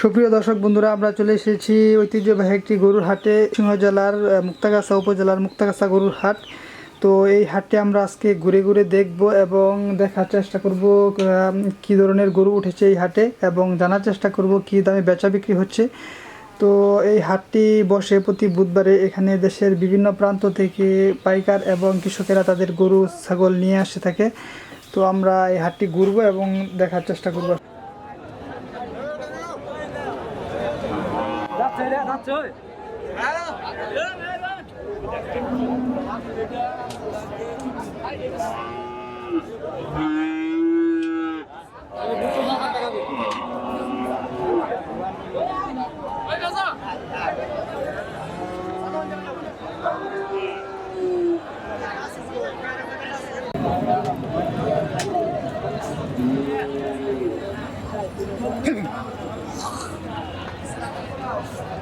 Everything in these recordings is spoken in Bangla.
সুপ্রিয় দর্শক বন্ধুরা, আমরা চলে এসেছি ঐতিহ্যবাহী একটি গরুর হাটে, সিংহ জেলার মুক্তাগাছা উপজেলার মুক্তাগাছা গরুর হাট। তো এই হাটে আমরা আজকে ঘুরে ঘুরে দেখব এবং দেখার চেষ্টা করব কি ধরনের গরু উঠেছে এই হাটে এবং জানার চেষ্টা করব কি দামে বেচা বিক্রি হচ্ছে। তো এই হাটটি বসে প্রতি বুধবারে এখানে দেশের বিভিন্ন প্রান্ত থেকে পাইকার এবং কৃষকেরা তাদের গরু, ছাগল নিয়ে আসে থাকে। তো আমরা এই হাটটি ঘুরবো এবং দেখার চেষ্টা করব। chơi đấy thật chơi Thank you.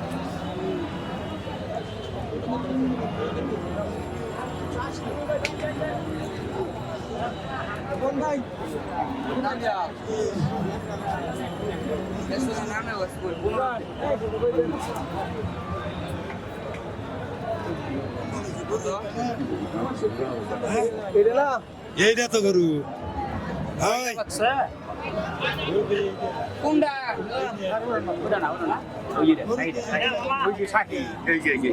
এইটা তো গরু। হাই। কোনটা এই যে এই যে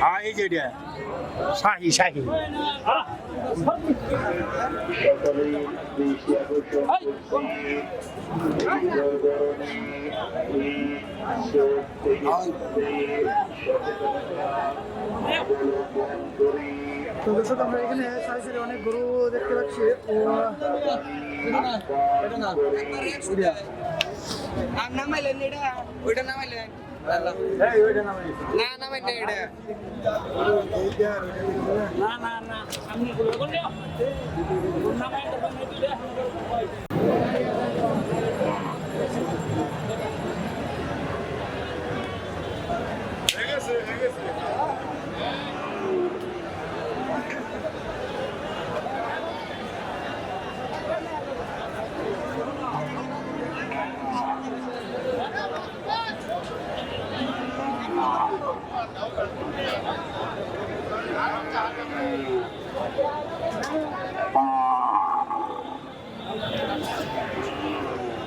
হ্যাঁ এই যে এটা শাহি শাহি তো দর্শক আমরা এখানে সারি অনেক গরু দেখতে পাচ্ছি। ও আর নামাইলেন এটা? ওইটা নামাইলেন? না নামাইলেন এটা।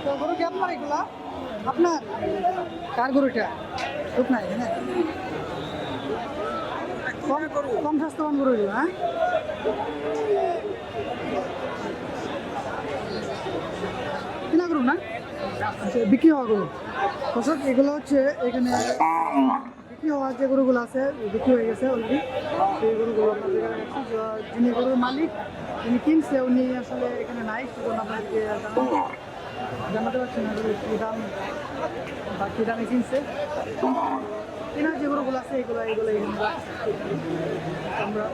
তো গরু কি আপনার? কার গরুটা? ঠিক নাই হ্যাঁ কম কম স্বাস্থ্যবান গরু এগুলো হ্যাঁ? কিনা গরু না? আচ্ছা বিক্রি হওয়া গরু। এগুলো হচ্ছে এখানে যে গরুগুলো আছে, বিক্রি হয়ে গেছে অলরেডি সেই গরুগুলো আপনাদের। যিনি গরুর মালিক, যিনি কিনছে, উনি আসলে এখানে নাই। সেজন্য আপনাদেরকে জানাতে পারছি না কি দাম, বা কি দামে কিনছে। কেনার যে গরুগুলো আছে, এগুলো এগুলো এখানে আমরা